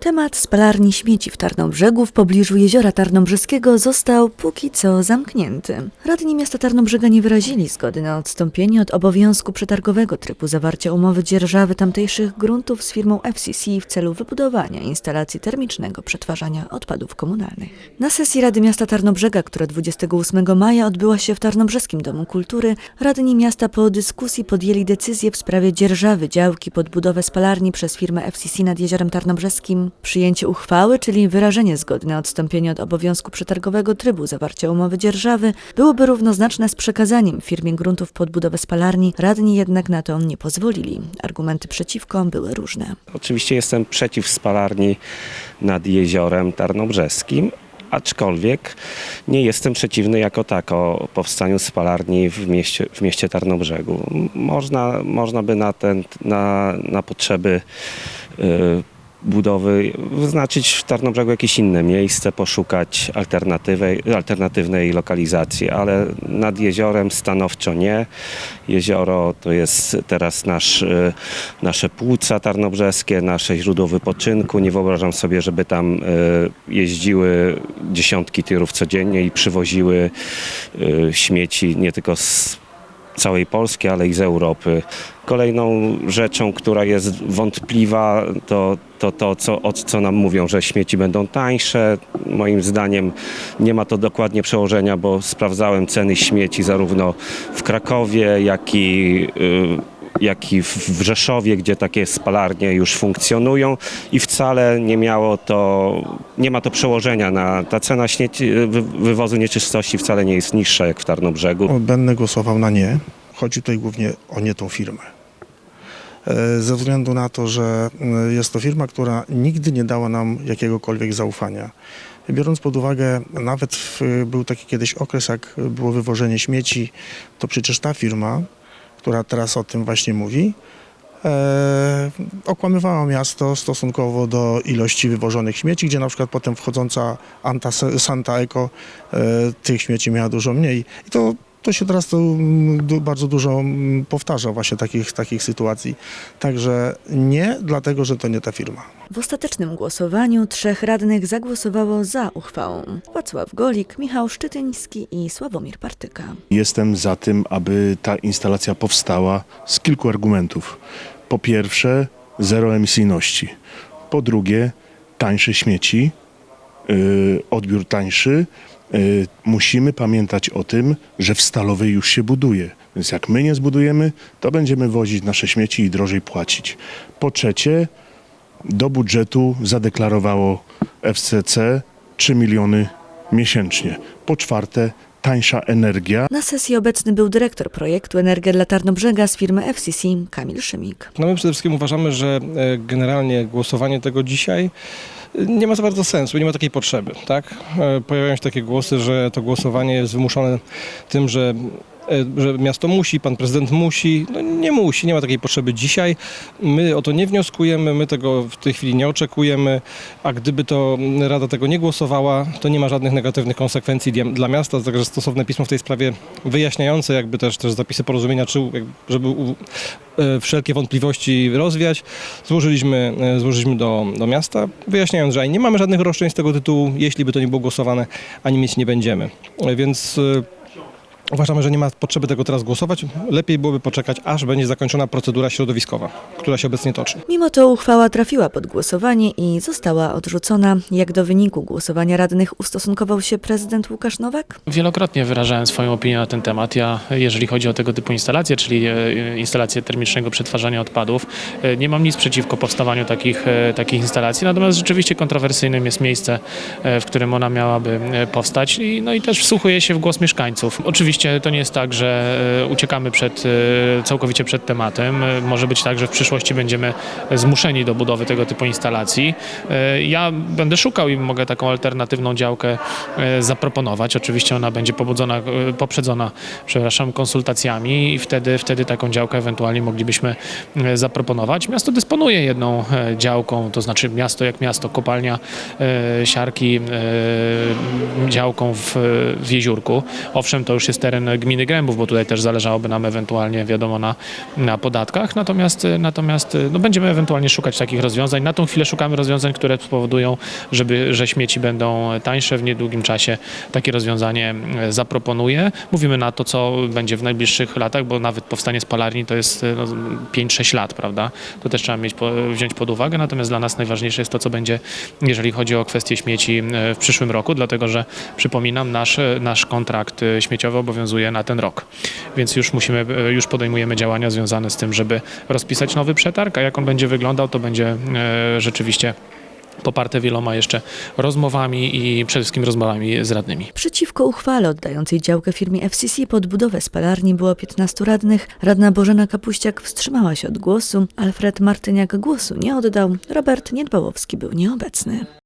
Temat spalarni śmieci w Tarnobrzegu w pobliżu jeziora Tarnobrzeskiego został póki co zamknięty. Radni miasta Tarnobrzega nie wyrazili zgody na odstąpienie od obowiązku przetargowego trybu zawarcia umowy dzierżawy tamtejszych gruntów z firmą FCC w celu wybudowania instalacji termicznego przetwarzania odpadów komunalnych. Na sesji Rady Miasta Tarnobrzega, która 28 maja odbyła się w Tarnobrzeskim Domu Kultury, radni miasta po dyskusji podjęli decyzję w sprawie dzierżawy działki pod budowę spalarni przez firmę FCC nad Jeziorem Tarnobrzeskim. Przyjęcie uchwały, czyli wyrażenie zgody na odstąpienie od obowiązku przetargowego trybu zawarcia umowy dzierżawy, byłoby równoznaczne z przekazaniem firmie gruntów pod budowę spalarni. Radni jednak na to nie pozwolili. Argumenty przeciwko były różne. Oczywiście jestem przeciw spalarni nad jeziorem Tarnobrzeskim, aczkolwiek nie jestem przeciwny jako tako powstaniu spalarni w mieście, w mieście Tarnobrzegu. Można, można by na, ten, na, na potrzeby y, budowy wyznaczyć w Tarnobrzegu jakieś inne miejsce, poszukać alternatywnej lokalizacji, ale nad jeziorem stanowczo nie. Jezioro to jest teraz nasz, y, nasze płuca tarnobrzeskie, nasze źródło wypoczynku. Nie wyobrażam sobie, żeby tam y, jeździły dziesiątki tirów codziennie i przywoziły y, śmieci nie tylko z całej Polski, ale i z Europy. Kolejną rzeczą, która jest wątpliwa, to to, to co, o co nam mówią, że śmieci będą tańsze. Moim zdaniem nie ma to dokładnie przełożenia, bo sprawdzałem ceny śmieci zarówno w Krakowie, jak i y, jak i w Rzeszowie, gdzie takie spalarnie już funkcjonują i wcale nie miało to, nie ma to przełożenia na, ta cena śmieci, wy, wywozu nieczystości wcale nie jest niższa jak w Tarnobrzegu. Będę głosował na nie. Chodzi tutaj głównie o nie tą firmę. E, Ze względu na to, że e, jest to firma, która nigdy nie dała nam jakiegokolwiek zaufania. Biorąc pod uwagę, nawet w, był taki kiedyś okres, jak było wywożenie śmieci, to przecież ta firma, która teraz o tym właśnie mówi, e, okłamywała miasto stosunkowo do ilości wywożonych śmieci, gdzie na przykład potem wchodząca Anta, Santa Eco e, tych śmieci miała dużo mniej. I to, to się teraz to mm, bardzo dużo mm, powtarza właśnie takich, takich sytuacji. Także nie, dlatego że to nie ta firma. W ostatecznym głosowaniu trzech radnych zagłosowało za uchwałą. Wacław Golik, Michał Szczytyński i Sławomir Partyka. Jestem za tym, aby ta instalacja powstała z kilku argumentów. Po pierwsze, zero emisyjności. Po drugie, tańsze śmieci, yy, odbiór tańszy. Yy, musimy pamiętać o tym, że w Stalowej już się buduje. Więc jak my nie zbudujemy, to będziemy wozić nasze śmieci i drożej płacić. Po trzecie, do budżetu zadeklarowało FCC 3 miliony miesięcznie. Po czwarte, tańsza energia. Na sesji obecny był dyrektor projektu Energia dla Tarnobrzega z firmy FCC Kamil Szymik. No my przede wszystkim uważamy, że e, generalnie głosowanie tego dzisiaj nie ma za bardzo sensu, nie ma takiej potrzeby, tak? E, Pojawiają się takie głosy, że to głosowanie jest wymuszone tym, że że miasto musi, pan prezydent musi. No nie musi, nie ma takiej potrzeby dzisiaj. My o to nie wnioskujemy, my tego w tej chwili nie oczekujemy, a gdyby to Rada tego nie głosowała, to nie ma żadnych negatywnych konsekwencji dla miasta, także stosowne pismo w tej sprawie wyjaśniające jakby też, też zapisy porozumienia, czy, żeby e, wszelkie wątpliwości rozwiać, złożyliśmy, e, złożyliśmy do, do miasta, wyjaśniając, że nie mamy żadnych roszczeń z tego tytułu, jeśli by to nie było głosowane, ani mieć nie będziemy. E, Więc e, Uważamy, że nie ma potrzeby tego teraz głosować. Lepiej byłoby poczekać, aż będzie zakończona procedura środowiskowa, która się obecnie toczy. Mimo to uchwała trafiła pod głosowanie i została odrzucona. Jak do wyniku głosowania radnych ustosunkował się prezydent Łukasz Nowak? Wielokrotnie wyrażałem swoją opinię na ten temat. Ja, jeżeli chodzi o tego typu instalacje, czyli e, instalacje termicznego przetwarzania odpadów, e, nie mam nic przeciwko powstawaniu takich, e, takich instalacji, natomiast rzeczywiście kontrowersyjnym jest miejsce, w którym ona miałaby powstać i, no i też wsłuchuję się w głos mieszkańców. Oczywiście to nie jest tak, że e, uciekamy przed, e, całkowicie przed tematem. E, Może być tak, że w przyszłości będziemy zmuszeni do budowy tego typu instalacji. Ja będę szukał i mogę taką alternatywną działkę zaproponować. Oczywiście ona będzie pobudzona, poprzedzona, przepraszam, konsultacjami i wtedy, wtedy taką działkę ewentualnie moglibyśmy zaproponować. Miasto dysponuje jedną działką, to znaczy miasto jak miasto, kopalnia siarki działką w, w Jeziórku. Owszem, to już jest teren gminy Grębów, bo tutaj też zależałoby nam ewentualnie, wiadomo, na, na podatkach. Natomiast, natomiast no, będziemy ewentualnie szukać takich rozwiązań. Na tą chwilę szukamy rozwiązań, które spowodują, żeby, że śmieci będą tańsze w niedługim czasie. Takie rozwiązanie e, zaproponuję. Mówimy na to, co będzie w najbliższych latach, bo nawet powstanie spalarni to jest e, no, 5-6 lat, prawda? To też trzeba mieć, wziąć pod uwagę. Natomiast dla nas najważniejsze jest to, co będzie, jeżeli chodzi o kwestie śmieci e, w przyszłym roku, dlatego że przypominam, nasz, nasz kontrakt śmieciowy obowiązuje na ten rok. Więc już musimy, e, już podejmujemy działania związane z tym, żeby rozpisać nowy przetarg, a jak on będzie wyglądał, to będzie e, rzeczywiście poparte wieloma jeszcze rozmowami i przede wszystkim rozmowami z radnymi. Przeciwko uchwale oddającej działkę firmie FCC pod budowę spalarni było 15 radnych. Radna Bożena Kapuściak wstrzymała się od głosu, Alfred Martyniak głosu nie oddał, Robert Niedbałowski był nieobecny.